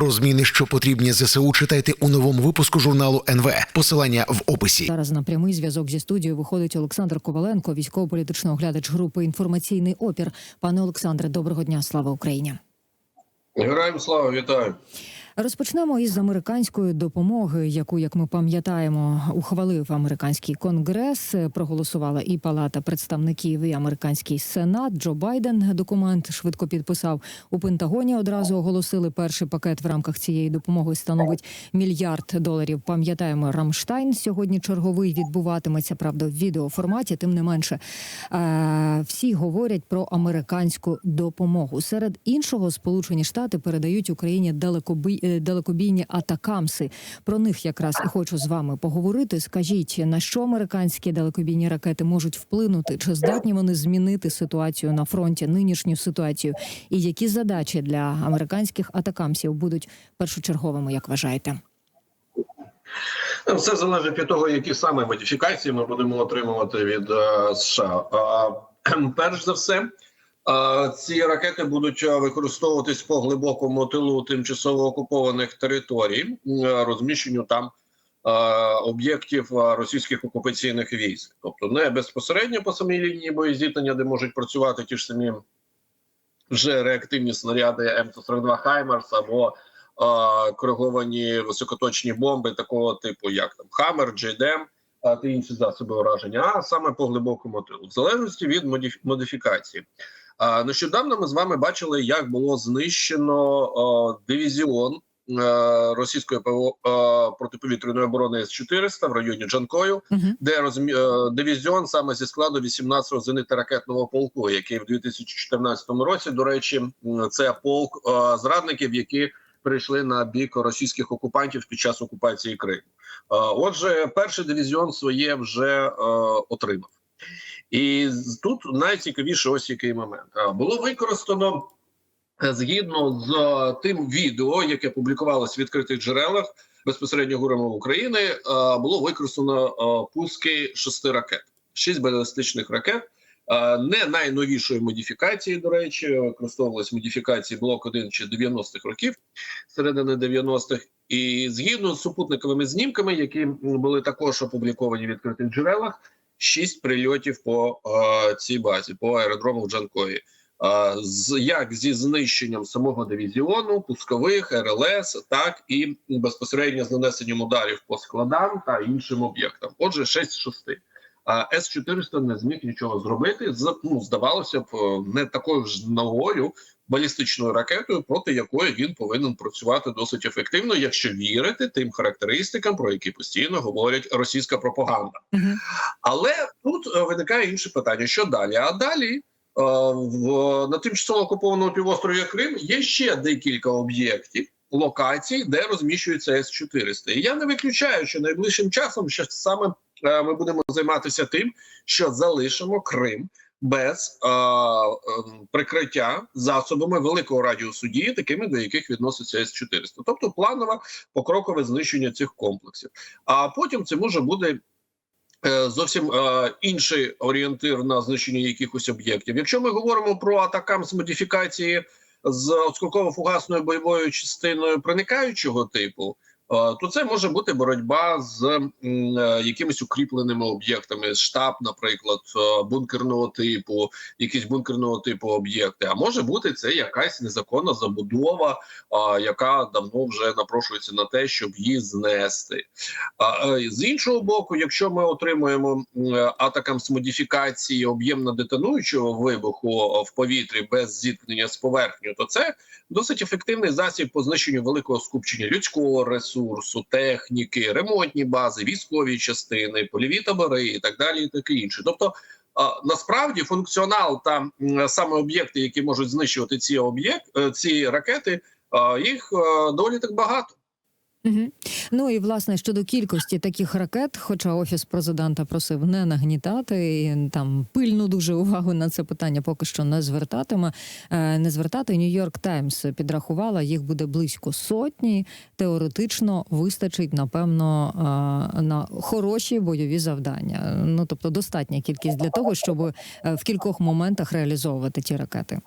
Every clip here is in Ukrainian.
Про зміни, що потрібні ЗСУ, читайте у новому випуску журналу НВ. Посилання в описі. Зараз на прямий зв'язок зі студією виходить Олександр Коваленко, військово-політичний оглядач групи інформаційний опір. Пане Олександре, доброго дня, слава Україні. Героям слава вітаю. Розпочнемо із американської допомоги, яку, як ми пам'ятаємо, ухвалив американський конгрес. Проголосувала і Палата представників, і американський сенат. Джо Байден документ швидко підписав у Пентагоні. Одразу оголосили перший пакет в рамках цієї допомоги становить мільярд доларів. Пам'ятаємо, Рамштайн сьогодні черговий відбуватиметься. Правда, в відеоформаті. Тим не менше, е, всі говорять про американську допомогу. Серед іншого, Сполучені Штати передають Україні далекобій, далекобійні атакамси. Про них якраз і хочу з вами поговорити. Скажіть, на що американські далекобійні ракети можуть вплинути? Чи здатні вони змінити ситуацію на фронті, нинішню ситуацію? І які задачі для американських атакамсів будуть першочерговими, як вважаєте? Ну, Все залежить від того, які саме модифікації ми будемо отримувати від е, США. Перш за все, е, ці ракети будуть е, використовуватись по глибокому тилу тимчасово окупованих територій, е, розміщенню там е, об'єктів російських окупаційних військ, тобто не безпосередньо по самій лінії боєзіткнення, де можуть працювати ті ж самі вже реактивні снаряди М142 Хаймерс або кориговані високоточні бомби такого типу, як там Хаммер, Джейдем та інші засоби ураження, а саме по глибокому тилу, в залежності від модиф- модифікації. Нещодавно ми з вами бачили, як було знищено дивізіон е, російської протиповітряної оборони С-400 в районі Джанкою Угу. де розмі... е, дивізіон саме зі складу 18-го зенитно-ракетного полку, який в 2014 році, до речі, це полк зрадників, які прийшли на бік російських окупантів під час окупації Криму. Е, Отже, перший дивізіон своє вже е, отримав. І тут найцікавіше ось який момент було використано е, згідно з е, тим відео, яке публікувалось в відкритих джерелах безпосередньо гурами України, е, було використано пуски шести ракет, шість балістичних ракет. Не найновішої модифікації, до речі, використовувалися модифікації блок 1 чи 90-х років, середини 90-х. І згідно з супутниковими знімками, які були також опубліковані в відкритих джерелах, шість прильотів по е, цій базі, по аеродрому в Джанкові. Е, з як зі знищенням самого дивізіону, пускових РЛС, так і безпосередньо з нанесенням ударів по складам та іншим об'єктам. Отже, 6 з 6. А С 400 не зміг нічого зробити. З ну здавалося б, е, не такою ж новою балістичною ракетою, проти якої він повинен працювати досить ефективно, якщо вірити тим характеристикам, про які постійно говорять російська пропаганда. Угу. Але тут е, виникає інше питання: що далі? А далі е, в на тимчасово окупованому півострові Крим є ще декілька об'єктів. Локацій, де розміщується С 400 і я не виключаю, що найближчим часом що саме ми будемо займатися тим, що залишимо Крим без е, е, прикриття засобами великого радіусу дії, такими до яких відноситься С 400 тобто планове покрокове знищення цих комплексів. А потім це може бути е, зовсім е, інший орієнтир на знищення якихось об'єктів. Якщо ми говоримо про атакам з модифікації з осколково-фугасною бойовою частиною проникаючого типу, е, то це може бути боротьба з е, якимись укріпленими об'єктами, штаб, наприклад, е, бункерного типу, якісь бункерного типу об'єкти. А може бути це якась незаконна забудова, яка давно вже напрошується на те, щоб її знести. Е, з іншого боку, якщо ми отримуємо атакам з модифікації об'ємно детонуючого вибуху в повітрі без зіткнення з поверхнею, то це досить ефективний засіб по знищенню великого скупчення людського ресурсу, техніки, ремонтні бази, військові частини, польові табори і так далі, і таке інше. Тобто. Насправді функціонал та саме об'єкти, які можуть знищувати ці об'єкт, е, ці ракети, їх е, доволі так багато. Угу. Ну і власне щодо кількості таких ракет, хоча офіс президента просив не нагнітати і там пильну дуже увагу на це питання поки що не звертатиме. е, Не звертати Нью-Йорк Таймс підрахувала, їх буде близько сотні. Теоретично вистачить, напевно, е, на хороші бойові завдання. Ну тобто достатня кількість для того, щоб е, в кількох моментах реалізовувати ті ракети.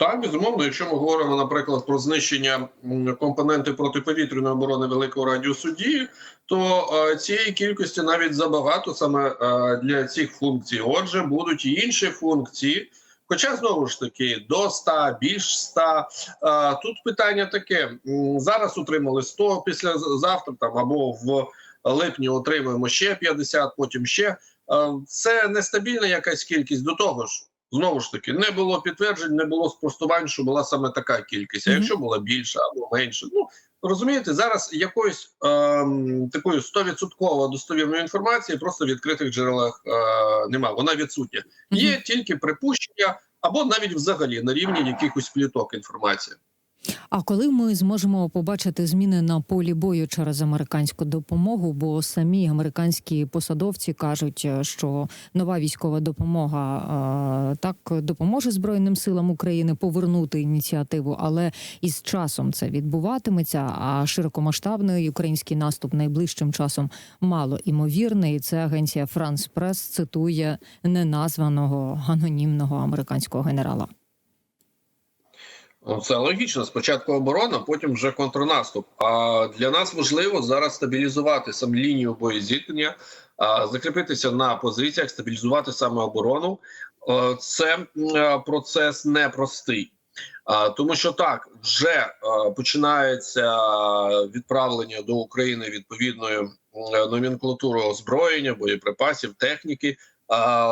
Так, безумовно, якщо ми говоримо, наприклад, про знищення компоненти протиповітряної оборони великого радіусу дії, то е, цієї кількості навіть забагато саме е, для цих функцій. Отже, будуть і інші функції. Хоча знову ж таки до 100, більш 100. Е, тут питання таке: зараз утримали 100, після завтра там або в липні отримаємо ще 50, потім ще. Е, Це нестабільна якась кількість до того ж. Знову ж таки, не було підтверджень, не було спростувань, що була саме така кількість. А якщо була більша або менша, ну розумієте, зараз якоїсь ем, такої 100% достовірної інформації просто в відкритих джерелах е, немає. Вона відсутня. Є тільки припущення або навіть взагалі на рівні якихось пліток інформації. А коли ми зможемо побачити зміни на полі бою через американську допомогу? Бо самі американські посадовці кажуть, е, що нова військова допомога е, так допоможе збройним силам України повернути ініціативу, але із часом це відбуватиметься. А широкомасштабний український наступ найближчим часом мало імовірний. І Це агенція Франс Прес цитує неназваного анонімного американського генерала. Ну, Це логічно. Спочатку оборона, потім вже контрнаступ. А для нас важливо зараз стабілізувати саме лінію боєзіткнення, закріпитися на позиціях, стабілізувати саме оборону. Е, Це е, процес непростий. Тому що так вже е, починається відправлення до України відповідної м, номенклатури озброєння, боєприпасів, техніки,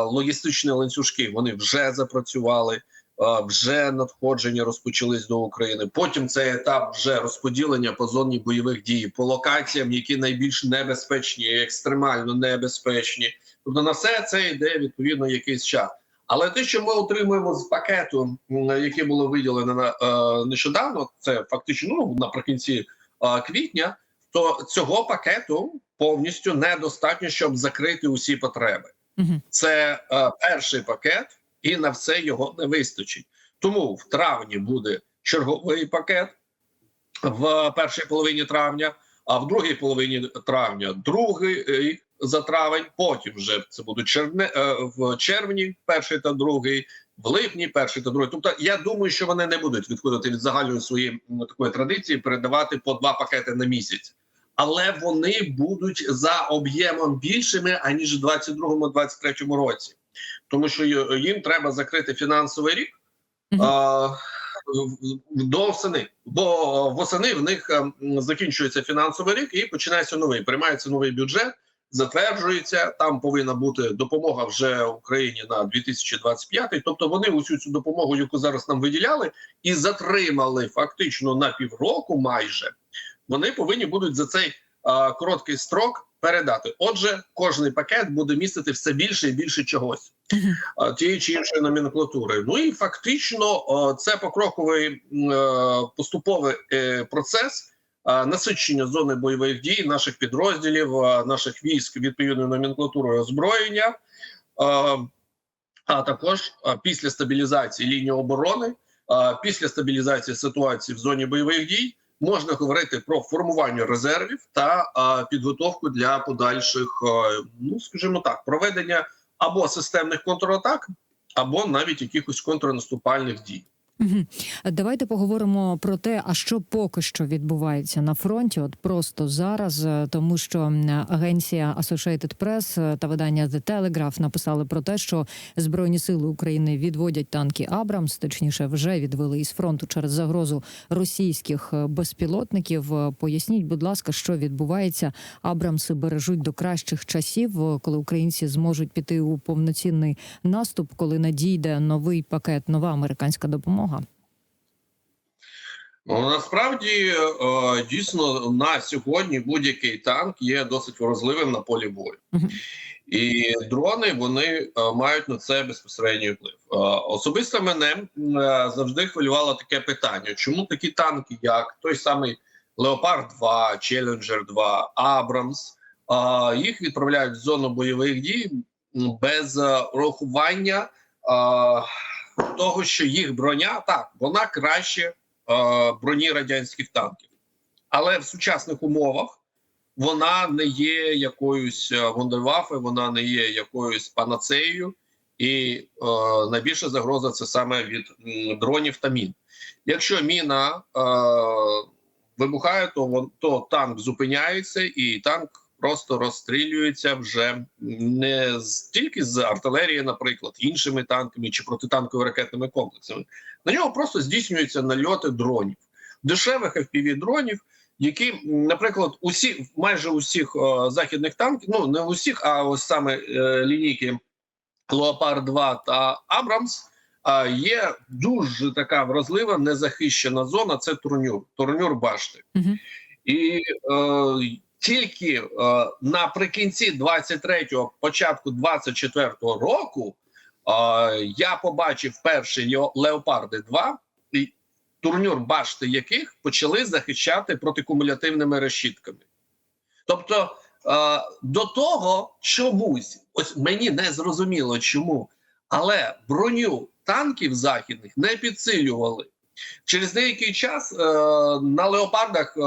логістичні ланцюжки вони вже запрацювали. А, Вже надходження розпочались до України. Потім цей етап вже розподілення по зоні бойових дій, по локаціям, які найбільш небезпечні, екстремально небезпечні. Тобто на все це йде відповідно якийсь час. Але те, що ми отримуємо з пакету, яке було виділено на е, нещодавно, це фактично ну, наприкінці е, квітня, то цього пакету повністю недостатньо, щоб закрити усі потреби. Це е, перший пакет, і на все його не вистачить. Тому в травні буде черговий пакет в першій половині травня, а в другій половині травня другий за травень. Потім вже це будуть червне е, в червні, перший та другий, в липні, перший та другий. Тобто, я думаю, що вони не будуть відходити від загальної своєї такої традиції, передавати по два пакети на місяць. Але вони будуть за об'ємом більшими аніж у 22-23 році, тому що їм треба закрити фінансовий рік Мгм. а, до осени. Бо восени в них ем, закінчується фінансовий рік і починається новий. Приймається новий бюджет, затверджується. Там повинна бути допомога вже Україні на 2025. Тобто вони усю цю допомогу, яку зараз нам виділяли, і затримали фактично на півроку майже. Вони повинні будуть за цей а, короткий строк передати. Отже, кожний пакет буде містити все більше і більше чогось а, тієї чи іншої номенклатури. Ну і фактично о, це покроковий е, поступовий е, процес е, насичення зони бойових дій наших підрозділів, е, наших військ відповідною номенклатурою озброєння. Е, А також е, після стабілізації лінії оборони, е, після стабілізації ситуації в зоні бойових дій можна говорити про формування резервів та а, підготовку для подальших, а, ну скажімо так, проведення або системних контратак, або навіть якихось контрнаступальних дій. Давайте поговоримо про те, а що поки що відбувається на фронті, от просто зараз, е, тому що агенція Associated Press е, та видання The Telegraph написали про те, що збройні сили України відводять танки Абрамс, точніше, вже відвели із фронту через загрозу російських е, безпілотників. Поясніть, будь ласка, що відбувається. Абрамси бережуть до кращих часів, коли українці зможуть піти у повноцінний наступ, коли надійде новий пакет, нова американська допомога. Ну, насправді е, дійсно на сьогодні будь-який танк є досить вразливим на полі бою. І дрони вони е, мають на це безпосередній вплив. Е, особисто мене завжди хвилювало таке питання: чому такі танки, як той самий Леопард 2, Челленджер 2, Абрамс, їх відправляють в зону бойових дій без урахування е, того, що їх броня так вона краще е, броні радянських танків, але в сучасних умовах вона не є якоюсь е, вона не є якоюсь панацеєю, і е, найбільша загроза це саме від дронів та мін. Якщо міна е, вибухає, то вон то танк зупиняється, і танк просто розстрілюється вже не з тільки з артилерії, наприклад, іншими танками чи протитанковими ракетними комплексами. На нього просто здійснюються нальоти дронів, дешевих fpv дронів які, наприклад, усі майже усіх е, західних танків, ну не усіх, а ось саме е, лінійки Леопард 2 та Абрамс. е, Є дуже така вразлива незахищена зона. Це турнюр, турнюр башти, Мгм. і е, тільки е, наприкінці 23-го, початку 24-го року е, я побачив перші Лео- леопарди 2 і турнюр башти яких почали захищати протикумулятивними решітками. Тобто е, до того чомусь, ось мені не зрозуміло чому, але броню танків західних не підсилювали. Через деякий час е, на леопардах, е,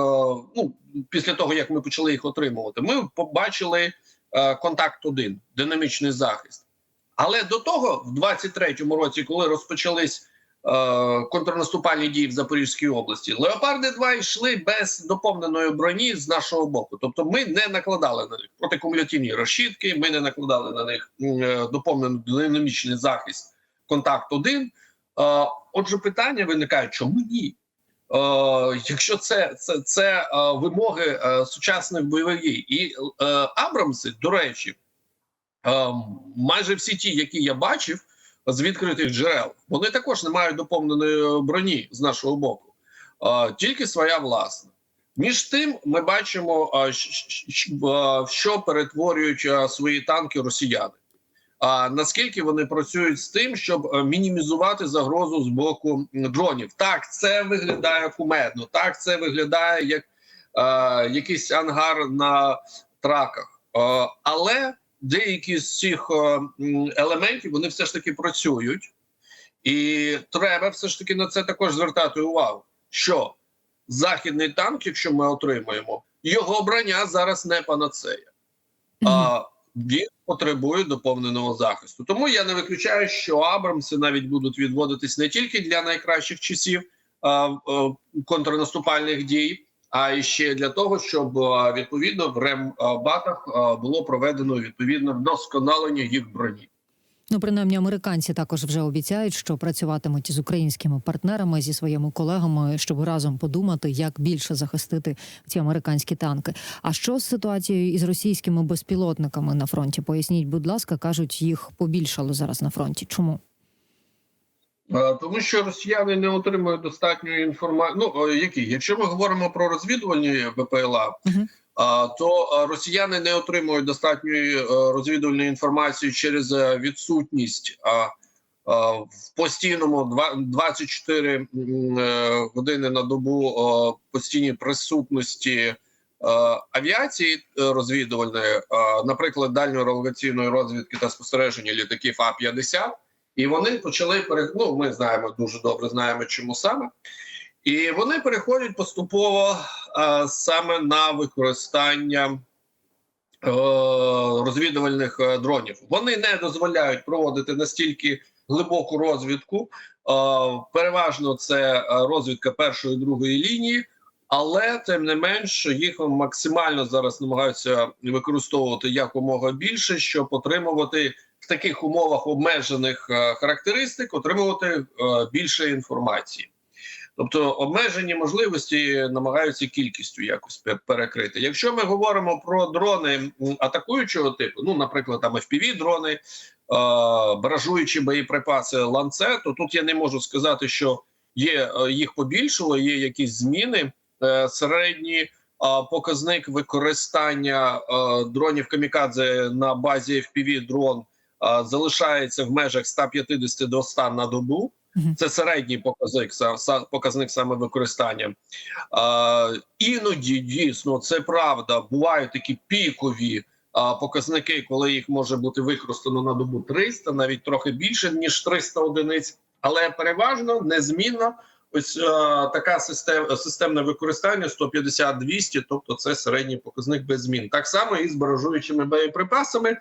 ну після того як ми почали їх отримувати, ми побачили е, контакт 1 динамічний захист. Але до того, в 23-му році, коли розпочались е, контрнаступальні дії в Запорізькій області, леопарди 2 йшли без доповненої броні з нашого боку. Тобто, ми не накладали на них протикумулятивні розшітки, ми не накладали на них е, доповнений динамічний захист контакт 1 Е, Отже, питання виникає, чому ні? Якщо це, це, це вимоги сучасних бойових дій, і Абрамси, до речі, майже всі ті, які я бачив з відкритих джерел, вони також не мають доповненої броні з нашого боку, тільки своя власна. Між тим, ми бачимо, що перетворюють свої танки росіяни. А наскільки вони працюють з тим, щоб е, мінімізувати загрозу з боку дронів? Так, це виглядає кумедно. Так, це виглядає як е, якийсь ангар на траках, е, але деякі з цих е, елементів вони все ж таки працюють, і треба все ж таки на це також звертати увагу. Що західний танк, якщо ми отримаємо, його обрання зараз не панацея. А, він потребує доповненого захисту. Тому я не виключаю, що Абрамси навіть будуть відводитись не тільки для найкращих часів а, а, контрнаступальних дій, а і ще для того, щоб а, відповідно в рембатах а, було проведено відповідне вдосконалення їх броні. Ну, принаймні, американці також вже обіцяють, що працюватимуть з українськими партнерами зі своїми колегами, щоб разом подумати, як більше захистити ці американські танки. А що з ситуацією із російськими безпілотниками на фронті? Поясніть, будь ласка, кажуть, їх побільшало зараз на фронті. Чому? Тому що росіяни не отримують достатньої інформації. Ну які, якщо ми говоримо про розвідувальні БПЛА, а, то росіяни не отримують достатньої е, розвідувальної інформації через е, відсутність а, а, в постійному два- 24 е, години на добу постійній присутності авіації розвідувальної, наприклад, дальньорелокаційної розвідки та спостереження літаків А-50, і вони почали ну, Ми знаємо дуже добре, знаємо, чому саме. І вони переходять поступово е, саме на використання е, розвідувальних е, дронів. Вони не дозволяють проводити настільки глибоку розвідку. Е, переважно це розвідка першої другої лінії, але тим не менш їх максимально зараз намагаються використовувати якомога більше, щоб отримувати в таких умовах обмежених характеристик, отримувати е, більше інформації. Тобто обмежені можливості намагаються кількістю якось перекрити. Якщо ми говоримо про дрони атакуючого типу, ну, наприклад, там fpv дрони, е, баражуючі боєприпаси ланце, то тут я не можу сказати, що є е, їх побільшало, є якісь зміни. Е, середній е, показник використання е, дронів камікадзе на базі fpv дрон залишається в межах 150 до 100 на добу. Це середній показник, показник саме використання. А, іноді дійсно це правда. Бувають такі пікові показники, коли їх може бути використано на добу 300, навіть трохи більше ніж 300 одиниць. Але переважно незмінно ось е, така систем, системне використання 150-200, тобто це середній показник без змін. Так само і з баражуючими боєприпасами е,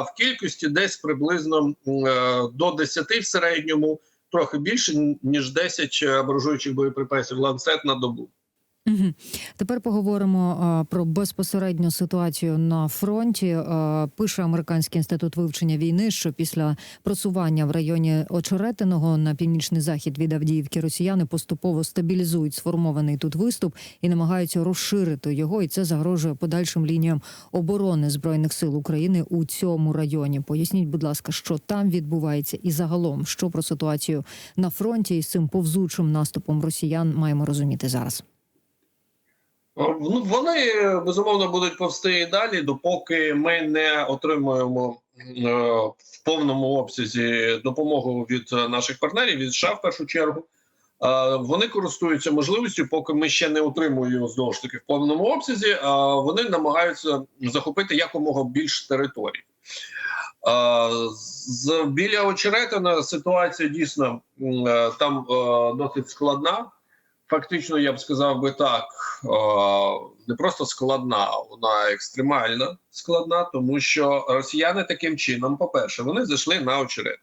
в кількості десь приблизно е, до 10 в середньому, трохи більше ніж 10 баражуючих боєприпасів ланцет на добу. Угу. Тепер поговоримо а, про безпосередню ситуацію на фронті. А, пише Американський інститут вивчення війни, що після просування в районі Очеретиного на північний захід від Авдіївки росіяни поступово стабілізують сформований тут виступ і намагаються розширити його. І це загрожує подальшим лініям оборони збройних сил України у цьому районі. Поясніть, будь ласка, що там відбувається, і загалом, що про ситуацію на фронті із цим повзучим наступом росіян маємо розуміти зараз. Ну, вони безумовно будуть повсти і далі, допоки ми не отримуємо е, в повному обсязі допомогу від наших партнерів від США в першу чергу. Вони користуються можливістю, поки ми ще не отримуємо знову ж таки в повному обсязі. а Вони намагаються захопити якомога більш територій. Біля очеретина ситуація дійсно е, там е, досить складна. Фактично, я б сказав би так, е, не просто складна, вона екстремально складна, тому що росіяни таким чином, по-перше, вони зайшли на очерет.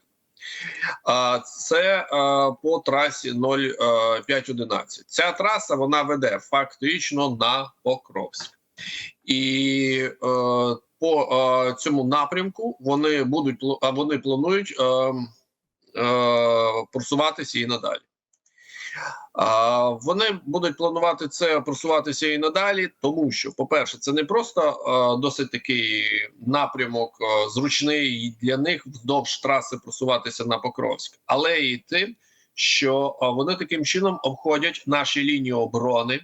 Це е, по трасі 0511. Ця траса вона веде фактично на Покровськ. І е, по е, цьому напрямку вони будуть вони планують е, е, просуватися і надалі. Вони будуть планувати це просуватися і надалі, тому що, по-перше, це не просто досить такий напрямок зручний для них вздовж траси просуватися на Покровськ, але і тим, що вони таким чином обходять наші лінії оборони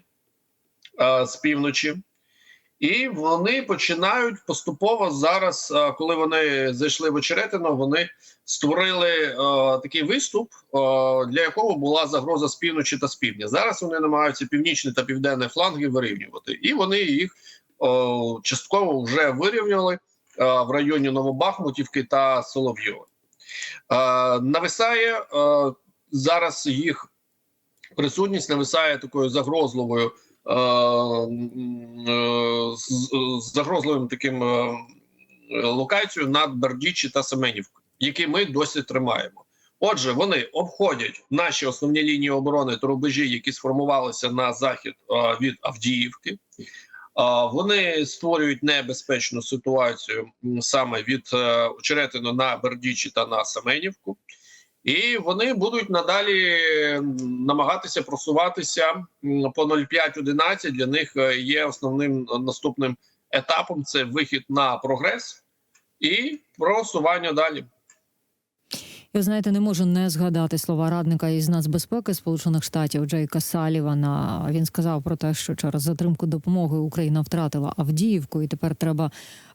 з півночі. І вони починають поступово зараз, е, коли вони зайшли в очеретино, вони створили е, такий виступ, е, для якого була загроза з півночі та з півдня. Зараз вони намагаються північний та південний фланги вирівнювати, і вони їх е, частково вже вирівняли е, в районі Новобахмутівки та Соловйова. Е, нависає е, зараз їх присутність, нависає такою загрозливою. Е, е, з, загрозливим таким е, локацією над Бердічі та Семенівкою, які ми досі тримаємо. Отже, вони обходять наші основні лінії оборони та рубежі, які сформувалися на захід від Авдіївки. Вони створюють небезпечну ситуацію саме від Очеретину на Бердічі та на Семенівку. І вони будуть надалі намагатися просуватися по 0,5-11. Для них е, є основним е, наступним етапом це вихід на прогрес і просування далі. Я знаєте, не можу не згадати слова радника із нацбезпеки Сполучених Штатів Джейка Салівана. Він сказав про те, що через затримку допомоги Україна втратила Авдіївку, і тепер треба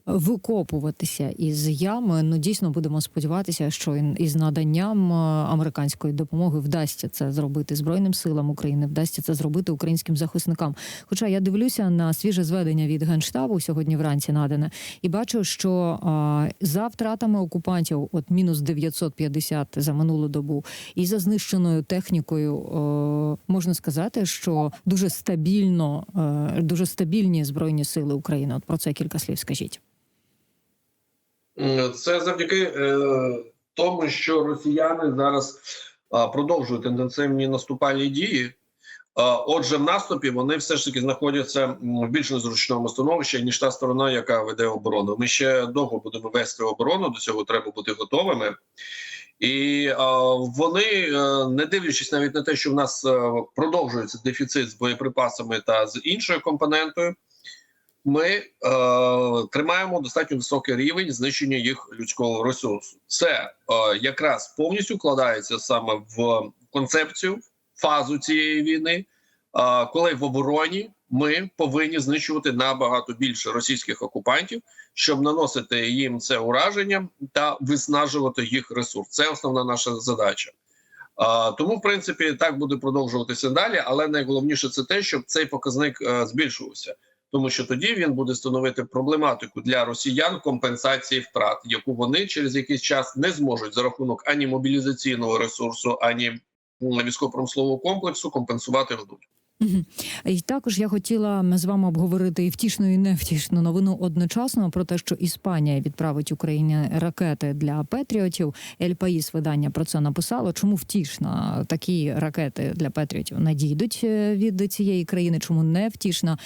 викопуватися із ями. Ну дійсно будемо сподіватися, що із наданням е, американської допомоги вдасться це зробити збройним силам України, вдасться це зробити українським захисникам. Хоча я дивлюся на свіже зведення від генштабу сьогодні вранці надане, і бачу, що а, за втратами окупантів, от мінус 950 за минулу добу, і за знищеною технікою, о, можна сказати, що дуже стабільно, е, дуже стабільні збройні сили України. От про це кілька слів скажіть. Це завдяки е, тому, що росіяни зараз продовжують інтенсивні наступальні дії. Отже, в наступі вони все ж таки знаходяться в більш незручному становищі ніж та сторона, яка веде оборону. Ми ще довго будемо вести оборону. До цього треба бути готовими. І а, вони, е, не дивлячись навіть на те, що в нас е, продовжується дефіцит з боєприпасами та з іншою компонентою, ми е, тримаємо достатньо високий рівень знищення їх людського ресурсу. Це е, якраз повністю вкладається саме в концепцію, фазу цієї війни, е, коли в обороні ми повинні знищувати набагато більше російських окупантів, щоб наносити їм це ураження та виснажувати їх ресурс. Це основна наша задача. А, тому, в принципі, так буде продовжуватися далі, але найголовніше це те, щоб цей показник е, збільшувався, тому що тоді він буде становити проблематику для росіян компенсації втрат, яку вони через якийсь час не зможуть за рахунок ані мобілізаційного ресурсу, ані військово-промислового комплексу компенсувати ведуть. Мгм. І також я хотіла з вами обговорити і втішну, і невтішну новину одночасно про те, що Іспанія відправить Україні ракети для Петріотів. Ель Паїс видання про це написало. Чому втішна такі ракети для Петріотів надійдуть е, від цієї країни? Чому не втішна?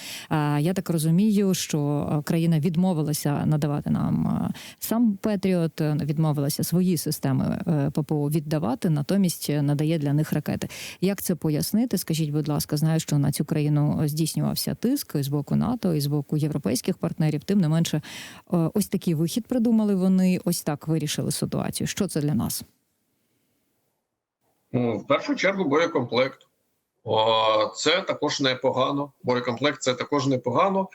Я так розумію, що е, країна відмовилася надавати нам е, сам Петріот, відмовилася свої системи ППО віддавати, натомість надає для них ракети. Як це пояснити? Скажіть, будь ласка, знаю, що на цю країну здійснювався тиск з боку НАТО, і з боку європейських партнерів. Тим не менше, е, ось такий вихід придумали вони. Ось так вирішили ситуацію. Що це для нас? Ну, В першу чергу боєкомплект. О, Це також непогано. Боєкомплект це також непогано.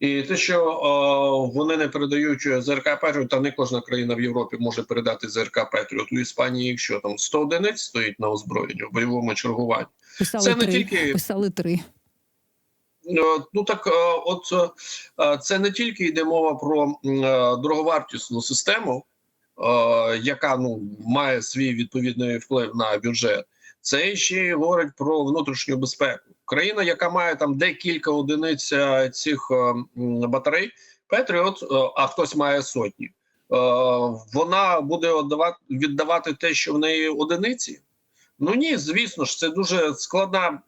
І те, що о, вони не передають ЗРК Петріот, та не кожна країна в Європі може передати ЗРК Петріот. У Іспанії, якщо там 100 одиниць стоїть на озброєнні в бойовому чергуванні. Писали Це не три. тільки Писали три. Ну так, от це не тільки йде мова про дороговартісну систему, яка ну має свій відповідний вплив на бюджет. Це ще й говорить про внутрішню безпеку. Країна, яка має там декілька одиниць е, цих е, батарей, Петріот, е, а хтось має сотні. Вона буде віддавати, те, що в неї одиниці. Ну ні, звісно ж, це дуже складна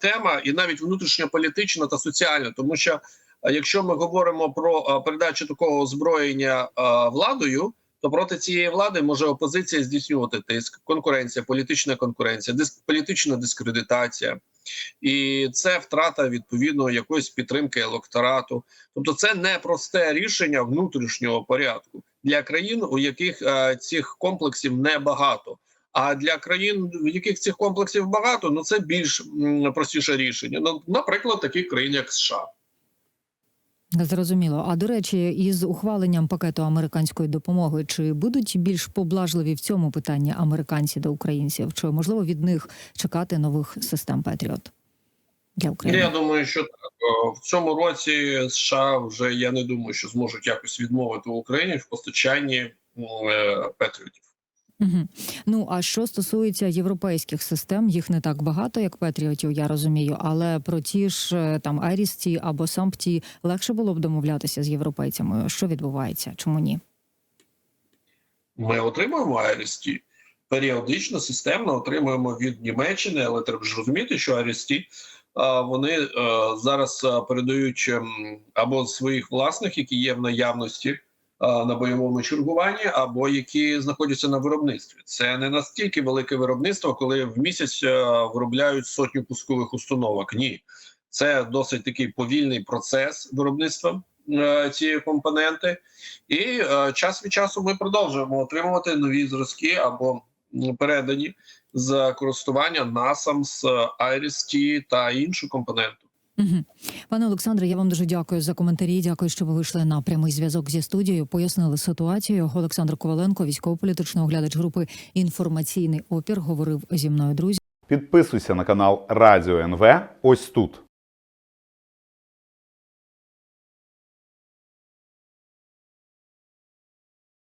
тема, і навіть внутрішньополітична та соціальна, тому що якщо ми говоримо про передачу такого озброєння владою, то проти цієї влади може опозиція здійснювати тиск, конкуренція, політична конкуренція, диск, політична дискредитація, і це втрата відповідно якоїсь підтримки електорату. Тобто, це не просте рішення внутрішнього порядку для країн, у яких е, цих комплексів небагато. А для країн, в яких цих комплексів багато, ну це більш м, простіше рішення. Ну, наприклад, такі країни, як США. Зрозуміло. А до речі, із ухваленням пакету американської допомоги чи будуть більш поблажливі в цьому питанні американці до українців? Чи можливо від них чекати нових систем Петріот для України? Я думаю, що так. В цьому році США вже я не думаю, що зможуть якось відмовити Україні в постачанні е, патріотів. Угу. Ну а що стосується європейських систем, їх не так багато, як Петріотів, я розумію. Але про ті ж е, там Айрісті або Сампті легше було б домовлятися з європейцями. Що відбувається? Чому ні? Ми отримуємо Айрісті. Періодично, системно отримуємо від Німеччини, але треба ж розуміти, що Айрісті вони е, зараз е, передають ем, або своїх власних, які є в наявності на бойовому чергуванні, або які знаходяться на виробництві. Це не настільки велике виробництво, коли в місяць виробляють сотню пускових установок. Ні, це досить такий повільний процес виробництва цієї компоненти, і е, час від часу ми продовжуємо отримувати нові зразки або передані з користування насам з Iris-T та іншу компоненту. Угу. Пане Олександре, я вам дуже дякую за коментарі. Дякую, що ви вийшли на прямий зв'язок зі студією. Пояснили ситуацію. Олександр Коваленко, військово-політичний оглядач групи інформаційний опір, говорив зі мною. Друзі. Підписуйся на канал Радіо НВ ось тут.